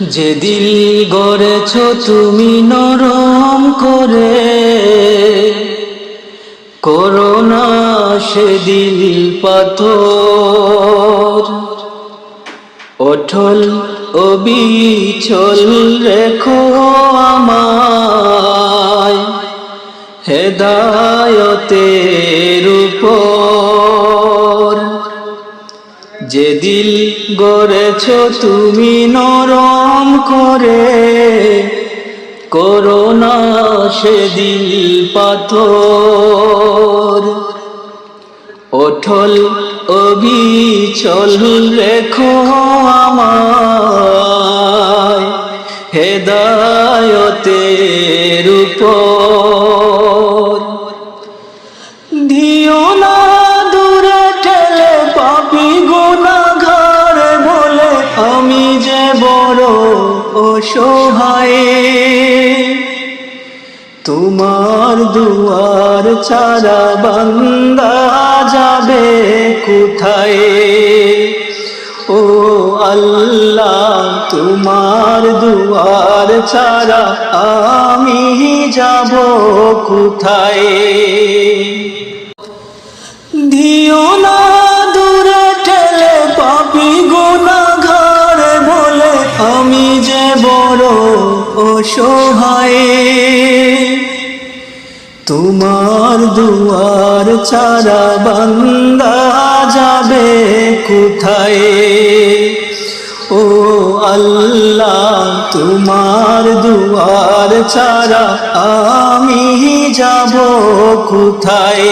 যে দিল গড়েছ তুমি নরম করে করোনা সে দিল পাথর। অঠল অবিচল রেখো আমায়, হেদায়তের উপর। যে দিল গড়েছ তুমি নরম করে করোনা সে দিল পাথর। অঠল অবিচল রেখো আমায়, হেদায়তের উপর অসহায় তোমার দুয়ার ছাড়া বান্দা যাবে কোথায়? ও আল্লাহ, তোমার দুয়ার ছাড়া আমি যাব কোথায়? দিও না যে বড় অসহায়। তোমার দুয়ার ছাড়া বান্দা যাবে কোথায়? ও আল্লাহ, তোমার দুয়ার ছাড়া আমি যাব কোথায়?